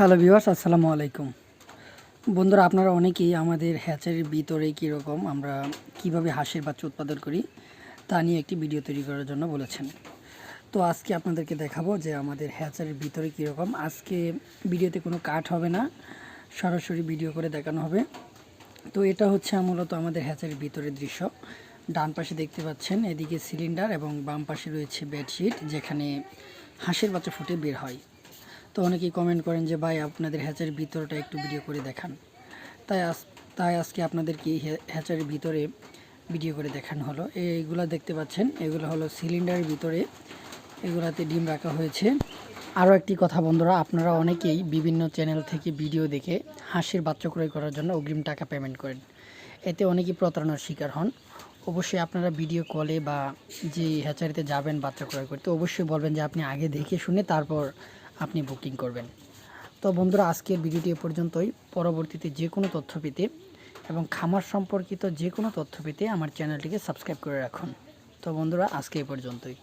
Hello viewers, আসসালামু আলাইকুম। বন্ধুরা, আপনারা অনেকেই আমাদের হ্যাচারির ভিতরে কীরকম আমরা কীভাবে হাঁসের বাচ্চা উৎপাদন করি তা নিয়ে একটি ভিডিও তৈরি করার জন্য বলেছেন। তো আজকে আপনাদেরকে দেখাবো যে আমাদের হ্যাচারির ভিতরে কীরকম। আজকে ভিডিওতে কোনো কাট হবে না, সরাসরি ভিডিও করে দেখানো হবে। তো এটা হচ্ছে মূলত আমাদের হ্যাচারির ভিতরের দৃশ্য। ডান পাশে দেখতে পাচ্ছেন, এদিকে সিলিন্ডার এবং বাম পাশে রয়েছে বেডশিট, যেখানে হাঁসের বাচ্চা ফুটে বের হয়। তো অনেকেই কমেন্ট করেন যে, ভাই, আপনাদের হ্যাচারির ভিতরটা একটু ভিডিও করে দেখান। তাই আজ, তাই আজকে আপনাদেরকে হ্যা- হ্যাচারির ভিতরে ভিডিও করে দেখানো হলো। এইগুলো দেখতে পাচ্ছেন, এগুলো হলো সিলিন্ডারের ভিতরে। এগুলাতে ডিম রাখা হয়েছে। আরও একটি কথা বন্ধুরা, আপনারা অনেকেই বিভিন্ন চ্যানেল থেকে ভিডিও দেখে হাঁসের বাচ্চা ক্রয় করার জন্য অগ্রিম টাকা পেমেন্ট করেন। এতে অনেকেই প্রতারণার শিকার হন। অবশ্যই আপনারা ভিডিও কলে বা যে হ্যাচারিতে যাবেন বাচ্চা ক্রয় করতে, অবশ্যই বলবেন যে, আপনি আগে দেখে শুনে তারপর আপনি বুকিং করবেন। তো বন্ধুরা, আজকের ভিডিওটি এ পর্যন্তই। পরবর্তীতে যে কোনো তথ্য পেতে এবং খামার সম্পর্কিত যে কোনো তথ্য পেতে আমার চ্যানেলটিকে সাবস্ক্রাইব করে রাখুন। তো বন্ধুরা, আজকে এ পর্যন্তই।